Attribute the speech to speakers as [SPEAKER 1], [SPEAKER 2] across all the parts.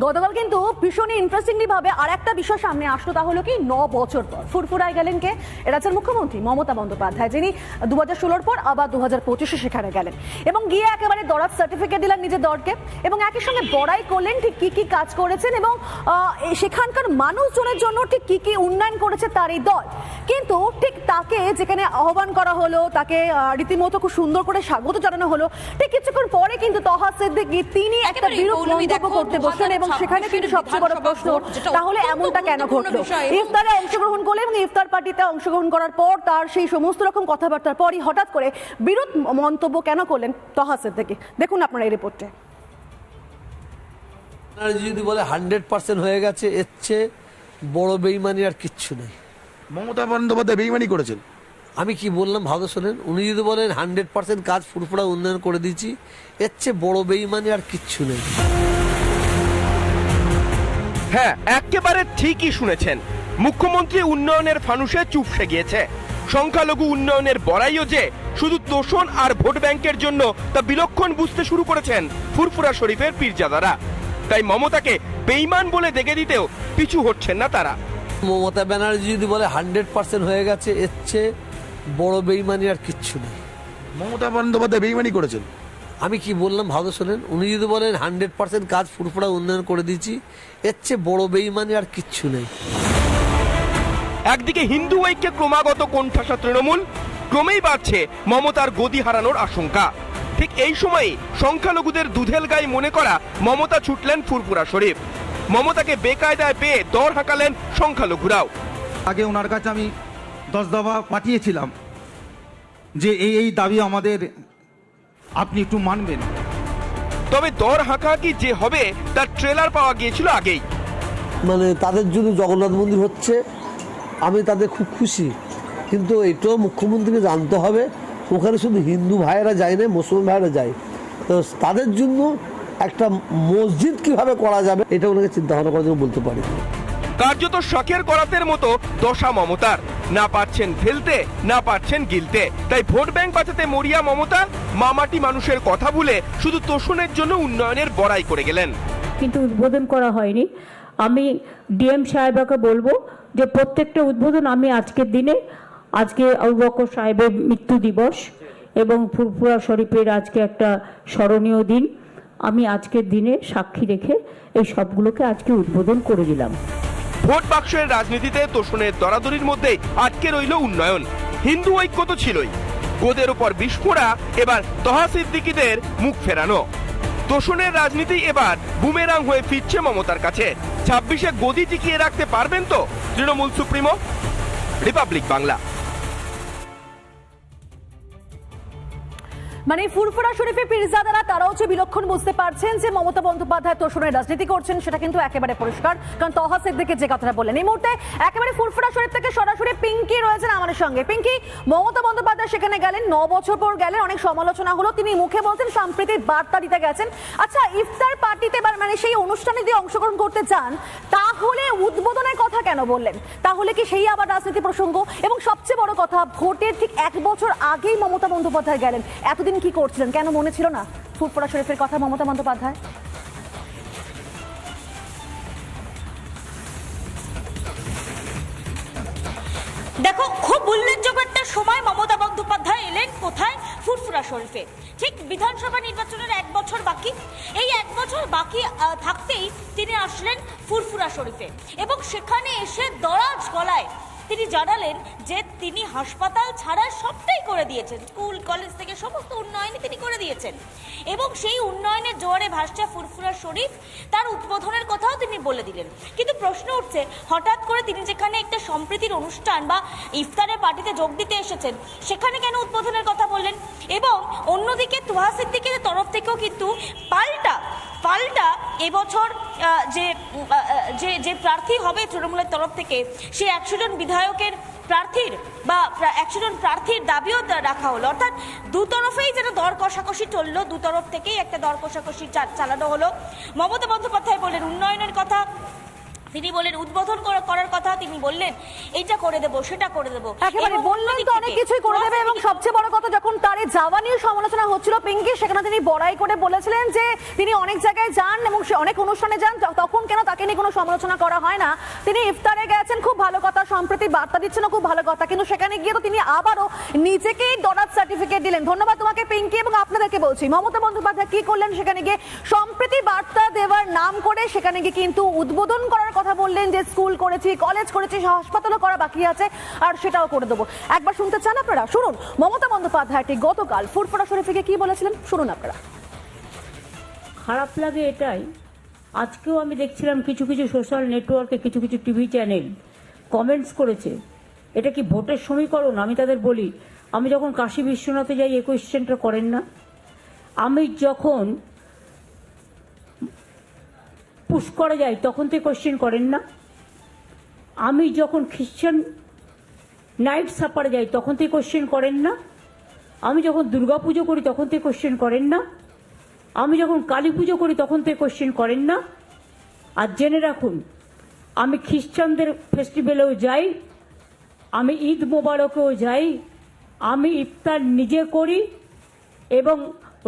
[SPEAKER 1] গতকাল কিন্তু ভীষণই ইন্টারেস্টিংলি ভাবে আর একটা বিষয় সামনে আসলো, তা হলো কি, ন বছর পর। ফুরফুরায় গেলেন কে? রাজ্যের মুখ্যমন্ত্রী মমতা বন্দ্যোপাধ্যায়, যিনি দু হাজার ষোলোর পর আবার দু হাজার পঁচিশে সেখানে গেলেন। এবং গিয়ে একেবারে দরাজ সার্টিফিকেট দিলেন নিজের দরকে, এবং একই সঙ্গে বড়াই করলেন, ঠিক কি কি কাজ করেছেন, এবং সেখানকার মানুষজনের জন্য ঠিক কি কি উন্নয়ন করেছে তার এই দল। কিন্তু ঠিক তাকে যেখানে আহ্বান করা হলো তাকে রীতিমতো খুব সুন্দর করে স্বাগত জানানো হলো ঠিক কিছুক্ষণ পরে কিন্তু তহা সিদ্দিকী তিনি একটা বিরূপ মন্তব্য করতে বসলেন এবং সেখানে কিন্তু সবচেয়ে বড় প্রশ্ন তাহলে এমনটা কেন ঘটলো? ইফতারে অংশগ্রহণ করলেন এবং ইফতার পার্টিতে অংশগ্রহণ করার পর তার সেই সমস্ত রকম কথাবার্তার পরই হঠাৎ করে বিরূপ মন্তব্য কেন করলেন তহা সিদ্দিকী? দেখুন আপনার এই রিপোর্টে।
[SPEAKER 2] যদি বলে হান্ড্রেড পার্সেন্ট হয়ে গেছে এর চেয়ে বড় বেইমানি আর কিচ্ছু নেই।
[SPEAKER 3] মমতা বন্দ্যোপাধ্যায় বেইমানি করেছেন।
[SPEAKER 2] আমি কি বললাম ভালো শোনেন? উনি যদি বলেন হান্ড্রেড পার্সেন্ট কাজ ফুরফুরা উন্নয়ন করে দিয়েছি এর চেয়ে বড় বেইমানি আর কিচ্ছু নেই।
[SPEAKER 4] হ্যাঁ একেবারে ঠিকই শুনেছেন। মুখ্যমন্ত্রী উন্নয়নের ফানুষে চুপসে গিয়েছে। সংখ্যালঘু উন্নয়নের বড়াইও যে শুধু তোষণ আর ভোট ব্যাংকের জন্য তা বিলক্ষণ বুঝতে শুরু করেছেন ফুরফুরা শরীফের পীরজাদারা। তাই মমতাকে বেইমান বলে দেখে দিতেও পিছু হচ্ছেন না তারা।
[SPEAKER 2] মমতা ব্যানার্জি যদি বলে হান্ড্রেড পার্সেন্ট হয়ে গেছে এর চেয়ে বড় বেইমানি আর কিচ্ছু নেই।
[SPEAKER 3] মমতা বন্দ্যোপাধ্যায় বেইমানি করেছেন?
[SPEAKER 2] আমি কি বললাম ভালো শোনেন উনি যদি বলেন হান্ড্রেড পার্সেন্ট কাজ ফুরফুরা উন্নয়ন করে দিয়েছি এর চেয়ে বড় বেইমানি আর কিচ্ছু নেই।
[SPEAKER 4] একদিকে হিন্দু ঐক্যে ক্রমাগত কোণঠাসা তৃণমূল ক্রমেই বাড়ছে মমতার গদি হারানোর আশঙ্কা। ঠিক এই সময়ে সংখ্যালঘুদের দুধেল গায়ে মনে করা মমতা ছুটলেন ফুরফুরা শরীফ। মমতাকে বেকায়দায় পেয়ে দর হাঁকালেন সংখ্যালঘুরাও।
[SPEAKER 5] আগে ওনার কাছে আমি দশ দফা পাঠিয়েছিলাম যে এই এই দাবি আমাদের আপনি একটু মানবেন।
[SPEAKER 4] তবে দর হাঁকাহাঁকি যে হবে তার ট্রেলার পাওয়া গিয়েছিল আগেই।
[SPEAKER 2] মানে তাদের জন্য জগন্নাথ মন্দির হচ্ছে আমি তাদের খুব খুশি। কিন্তু এটাও মুখ্যমন্ত্রীকে জানতে হবে ওখানে শুধু হিন্দু ভাইয়েরা যায় না মুসলমান ভাইয়েরা যায়। তো তাদের জন্য একটা মসজিদ কীভাবে করা যাবে এটা ওনাকে চিন্তা ভাবনা করার জন্য বলতে পারি।
[SPEAKER 4] কার্যত শখের করাতের মতো দশা মমতার। না পারছেন ফেলতে না পারছেন গিলতে। তাই ভোট ব্যাংক বাঁচাতে মরিয়া মমতা মামাটি মানুষের কথা ভুলে শুধু তোষণের জন্য উন্নয়নের বড়াই করে গেলেন।
[SPEAKER 6] কিন্তু উদ্বোধন করা হয়নি। আমি ডিএম সাহেবাকে বলব যে প্রত্যেকটা উদ্বোধন আমি আজকের দিনে আজকে আবুবকর সাহেবের মৃত্যু দিবস এবং ফুরফুরা শরীফের আজকে একটা স্মরণীয় দিন। আমি আজকের দিনে সাক্ষী রেখে এই সবগুলোকে আজকে উদ্বোধন করে দিলাম।
[SPEAKER 4] ভোট বাক্সের রাজনীতিতে তোষণের দরাদরির মধ্যেই আটকে রইল উন্নয়ন। হিন্দু ঐক্য তো ছিলই। গোদের উপর বিস্ফোরা, এবার তহা সিদ্দিকিদের মুখ ফেরানো। তোষণের রাজনীতি এবার বুমেরাং হয়ে ফিরছে মমতার কাছে। ছাব্বিশে গদি টিকিয়ে রাখতে পারবেন তো তৃণমূল সুপ্রিমো? রিপাবলিক বাংলা।
[SPEAKER 1] মানে ফুরফুরা শরীফের পীরজাদারা, তারাও হচ্ছে বিলক্ষণ বুঝতে পারছেন যে মমতা বন্দ্যোপাধ্যায় তোষণের রাজনীতি করছেন, সেটা কিন্তু একেবারে পরিষ্কার। কারণ তহা সিদ্দিকের যে কথাটা বললেন, এই মুহূর্তে একেবারে ফুরফুরা শরীফ থেকে সরাসরি পিঙ্কি রয়েছেন আমাদের সঙ্গে। পিঙ্কি, মমতা বন্দ্যোপাধ্যায় সেখানে গেলেন, ন বছর পর গেলেন, অনেক সমালোচনা হলো, তিনি মুখে বলছেন সম্প্রীতির বার্তা দিতে গেছেন। আচ্ছা ইফতার পার্টিতে মানে সেই অনুষ্ঠানে যদি অংশগ্রহণ করতে চান, তাহলে উদ্বোধনের কথা কেন বললেন? তাহলে কি সেই আবার রাজনীতি প্রসঙ্গ? এবং সবচেয়ে বড় কথা, ভোটের ঠিক এক বছর আগেই মমতা বন্দ্যোপাধ্যায় গেলেন, এতদিন কি করছিলেন? কেন মনে ছিল না? ফুরফুরা শরীফের কথা মমতা বন্দ্যোপাধ্যায়?
[SPEAKER 7] দেখো, খুব উল্লেখযোগ্য একটা সময় মমতা বন্দ্যোপাধ্যায় এলেন কোথায়? ফুরফুরা শরীফে। ঠিক বিধানসভা নির্বাচনের এক বছর বাকি। এই এক বছর বাকি থাকতেই তিনি আসলেন ফুরফুরা শরীফে। এবং সেখানে এসে দরাজ গলায় তিনি জানালেন যে তিনি হাসপাতাল ছাড়া সবটাই করে দিয়েছেন। স্কুল, কলেজ থেকে সমস্ত উন্নয়নই তিনি করে দিয়েছেন। এবং সেই উন্নয়নের জোয়ারে ভাসছে ফুরফুরা শরীফ তার উদ্বোধনের কথাও তিনি বলে দিলেন। কিন্তু প্রশ্ন উঠছে, হঠাৎ করে তিনি যেখানে একটা সম্প্রীতির অনুষ্ঠান বা ইফতারের পার্টিতে যোগ দিতে এসেছেন, সেখানে কেন উদ্বোধনের কথা বললেন? এবং অন্যদিকে তুহা সিদ্দিকের তরফ থেকেও কিন্তু পাল্টা পাল্টা এবছর যে যে প্রার্থী হবে তৃণমূলের তরফ থেকে, সে একশো জন বিধায়কের প্রার্থীর বা একশো জন প্রার্থীর দাবিও রাখা হলো। অর্থাৎ দুতরফেই যেন দর কষাকষি চলল। দু তরফ থেকেই একটা দর কষাকষি চালানো হলো। মমতা বন্দ্যোপাধ্যায় বললেন, উন্নয়নের কথা তিনি বলেন উদ্বোধন করার কথা তিনি বললেন এইটা করে দেবো সেটা করে দেবো।
[SPEAKER 1] একেবারে বললেন তো অনেক কিছুই করে দেবে এবং সবচেয়ে বড় কথা যখন তার যাওয়া নিয়ে সমালোচনা হচ্ছিল পিঙ্কি সেখানে তিনি বড়াই করে বলেছিলেন যে তিনি অনেক জায়গায় যান এবং সে অনেক অনুষ্ঠানে যান তখন কেন তাকে নিয়ে কোনো সমালোচনা করা হয় না? তিনি ইফতারে গেছেন খুব ভালো কথা সম্প্রতি বার্তা দিচ্ছেন খুব ভালো কথা কিন্তু সেখানে গিয়ে তো তিনি আবারও নিজেকেই ডনার সার্টিফিকেট দিলেন। ধন্যবাদ তোমাকে পিঙ্কি এবং আপনাদেরকে বলছি মমতা বন্দ্যোপাধ্যায় কি করলেন সেখানে গিয়ে? সম্প্রতি বার্তা দেওয়ার নাম করে সেখানে গিয়ে কিন্তু উদ্বোধন করার কথা বললেন যে স্কুল করেছি কলেজ করেছি হাসপাতালও করা বাকি আছে, আর সেটাও করে দেবো। একবার শুনতে চান আপনারা? শুনুন, মমতা বন্দ্যোপাধ্যায় ঠিক গতকাল ফুরফুরা শরীফে কি বলেছিলেন? শুনুন আপনারা।
[SPEAKER 6] খারাপ লাগে এটাই। আজকেও আমি দেখছিলাম কিছু কিছু সোশ্যাল নেটওয়ার্কে কিছু কিছু টিভি চ্যানেল কমেন্টস করেছে। এটা কি ভোটের সমীকরণ? আমি তাদের বলি, আমি যখন কাশী বিশ্বনাথে যাই এই কোয়েশ্চেনটা করেন না। আমি যখন পুষ্করে যাই তখন তো কোয়েশ্চেন করেন না। আমি যখন খ্রিশ্চান নাইট সাপারে যাই, তখন তো কোয়েশ্চেন করেন না। আমি যখন দুর্গাপুজো করি, তখন তো কোয়েশ্চেন করেন না। আমি যখন কালী পুজো করি, তখন তো কোশ্চেন করেন না। আর জেনে রাখুন, আমি খ্রিস্টানদের ফেস্টিভ্যালেও যাই, আমি ঈদ মোবারকেও যাই, আমি ইফতার নিজে করি এবং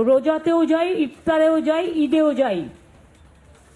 [SPEAKER 6] রোজাতেও যাই, ইফতারেও যাই, ঈদেও যাই।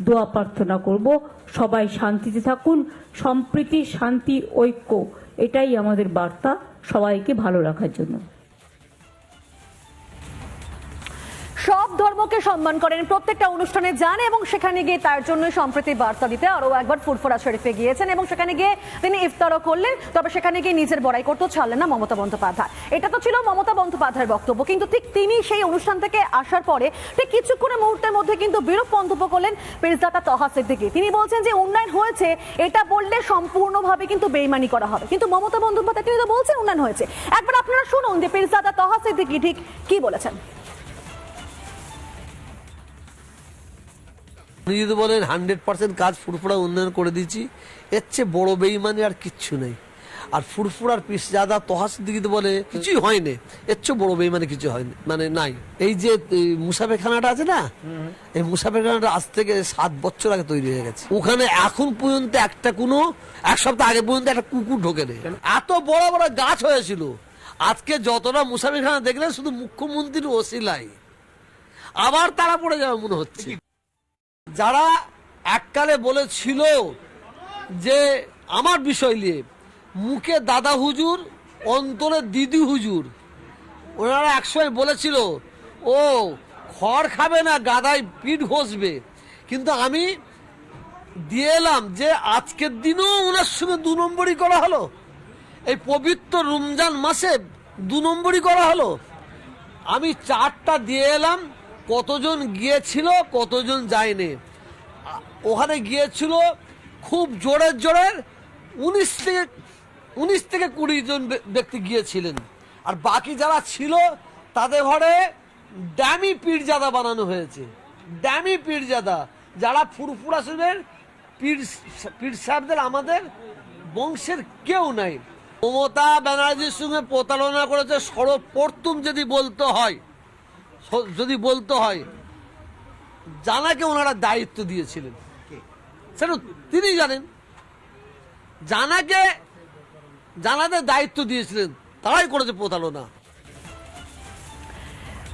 [SPEAKER 6] দোয়া প্রার্থনা করব। সবাই শান্তিতে থাকুন। সম্প্রীতি, শান্তি, ঐক্য, এটাই আমাদের বার্তা সবাইকে ভালো রাখার জন্য।
[SPEAKER 1] ধর্মকে সম্মান করেন। প্রত্যেকটা অনুষ্ঠানে যান এবং সেখানে গিয়ে তার জন্য সম্প্রীতি বার্তা দিতে আরও একবার ফুরফুরা শরীফে গিয়েছেন এবং সেখানে গিয়ে তিনি ইফতারও করলেন, তবে সেখানে গিয়ে নিজের বড়াই করতেও ছাড়লেন না মমতা বন্দ্যোপাধ্যায়। এটা তো ছিল মমতা বন্দ্যোপাধ্যায়ের বক্তব্য, কিন্তু ঠিক তিনি সেই অনুষ্ঠান থেকে আসার পরে ঠিক কিছুক্ষণের মুহূর্তের মধ্যে কিন্তু বিরূপ মন্তব্য করলেন পেরিসদাতা তহা সিদ্দিকী। তিনি বলছেন যে উন্নয়ন হয়েছে, এটা বললে সম্পূর্ণভাবে কিন্তু বেইমানি করা হবে। কিন্তু মমতা বন্দ্যোপাধ্যায়, তিনি তো বলছেন উন্নয়ন হয়েছে। একবার আপনারা শুনুন যে পেরিসদাতা তহা সিদ্দিকী ঠিক কি বলেছেন।
[SPEAKER 2] উনি যদি বলেন হান্ড্রেড পার্সেন্ট কাজ ফুরফুরা উন্নয়ন করে দিয়েছি এর চেয়ে বড় বেইমানি আর কিচ্ছু নেই। আর ফুরফুরার পিস যাদা তহা সিদ্দিকিতে বলে কিছুই হয়নি এর চেয়ে বড় বেইমানি কিছু হয়নি মানে নাই। এই যে মুসাফেরখানাটা আছে না এই মুসাফেরখানাটা আজ থেকে সাত বছর আগে তৈরি হয়ে গেছে। ওখানে এখন পর্যন্ত একটা কোনো এক সপ্তাহ আগে পর্যন্ত একটা কুকুর ঢোকে নেই এত বড় বড় গাছ হয়েছিল। আজকে যতটা মুসাফিরখানা দেখলে শুধু মুখ্যমন্ত্রীর ওসিলাই। আবার তারা পড়ে যাবে মনে হচ্ছে। যারা এককালে বলেছিল যে আমার বিষয় নিয়ে, মুখে দাদা হুজুর, অন্তরে দিদি হুজুর, ওনারা একসময় বলেছিল, ও, খড় খাবে না, গাদায় পিঠ ঘষবে। কিন্তু আমি দিয়ে এলাম যে আজকের দিনও ওনার সঙ্গে দু নম্বরই করা হলো। এই পবিত্র রমজান মাসে দু নম্বরই করা হলো। আমি চারটা দিয়ে এলাম কতজন গিয়েছিল, কতজন যায়নি। ওখানে গিয়েছিল খুব জোরের জোরের উনিশ থেকে উনিশ থেকে কুড়ি জন ব্যক্তি গিয়েছিলেন। আর বাকি যারা ছিল, তাদের ঘরে ড্যামি পীরজাদা বানানো হয়েছে। ড্যামি পীরজাদা, যারা ফুরফুরা শরীফের পীর পীর সাহেবদের আমাদের বংশের কেউ নাই। মমতা ব্যানার্জির সঙ্গে প্রতারণা করেছে, সর্বপ্রথম যদি বলতে হয় যদি বলতে হয় জানাকে ওনারা দায়িত্ব দিয়েছিলেন। সেটা তিনি জানেন। জানাকে জানাদের দায়িত্ব দিয়েছিলেন তারাই করেছে প্রতারণা।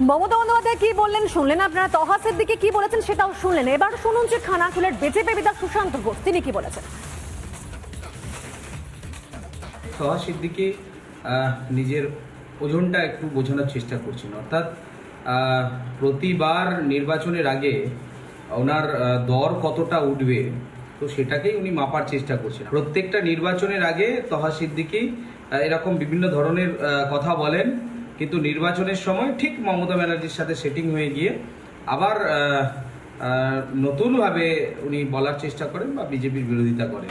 [SPEAKER 1] মমতা বন্দ্যোপাধ্যায় কি বললেন শুনলেন আপনারা? তহাসের দিকে কি বলেছেন সেটাও শুনলেন। এবার শুনুন যে খানাকুলের বিজেপি বিধায়ক সুশান্ত ঘোষ তিনি কি বলেছেন?
[SPEAKER 8] সহা সিদ্দিকি আহ, নিজের ওজনটা একটু বোঝানোর চেষ্টা করছেন। অর্থাৎ প্রতিবার নির্বাচনের আগে ওনার দর কতটা উঠবে, তো সেটাকেই উনি মাপার চেষ্টা করছেন। প্রত্যেকটা নির্বাচনের আগে তহা সিদ্দিকি এরকম বিভিন্ন ধরনের কথা বলেন, কিন্তু নির্বাচনের সময় ঠিক মমতা ব্যানার্জির সাথে সেটিং হয়ে গিয়ে আবার নতুনভাবে উনি বলার চেষ্টা করেন বা বিজেপির বিরোধিতা করেন।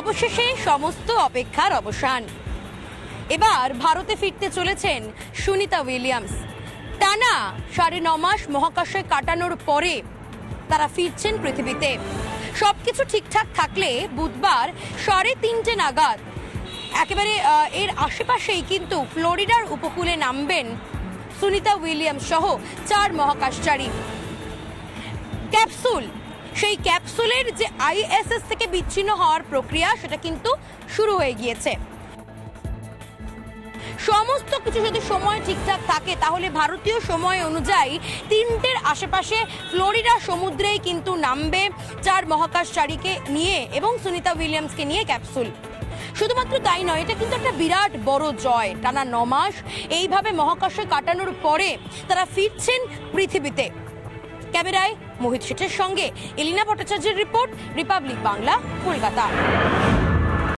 [SPEAKER 9] অবশেষে সমস্ত অপেক্ষার অবসান। এবার ভারতে ফিরতে চলেছেন সুনিতা উইলিয়ামস। টানা সাড়ে ন মাস মহাকাশে কাটানোর পরে তারা ফিরছেন পৃথিবীতে। সবকিছু ঠিকঠাক থাকলে বুধবার সাড়ে তিনটে নাগাদ একেবারে এর আশেপাশেই কিন্তু ফ্লোরিডার উপকূলে নামবেন সুনিতা উইলিয়ামস সহ চার মহাকাশচারী। ক্যাপসুল, সেই ক্যাপসুলের যে আইএসএস থেকে বিচ্ছিন্ন হওয়ার প্রক্রিয়া সেটা কিন্তু শুরু হয়ে গিয়েছে। সমস্ত কিছু যদি সময় ঠিকঠাক থাকে, তাহলে ভারতীয় সময় অনুযায়ী তিনটের আশেপাশে ফ্লোরিডা সমুদ্রেই কিন্তু নামবে চার মহাকাশচারীকে নিয়ে এবং সুনিতা উইলিয়ামসকে নিয়ে ক্যাপসুল। শুধুমাত্র তাই নয়, এটা কিন্তু একটা বিরাট বড় জয়, টানা নমাস এইভাবে মহাকাশে কাটানোর পরে তারা ফিরছেন পৃথিবীতে। ক্যামেরায় মোহিত শেঠের সঙ্গে এলিনা ভট্টাচার্যের রিপোর্ট, রিপাবলিক বাংলা, কলকাতা।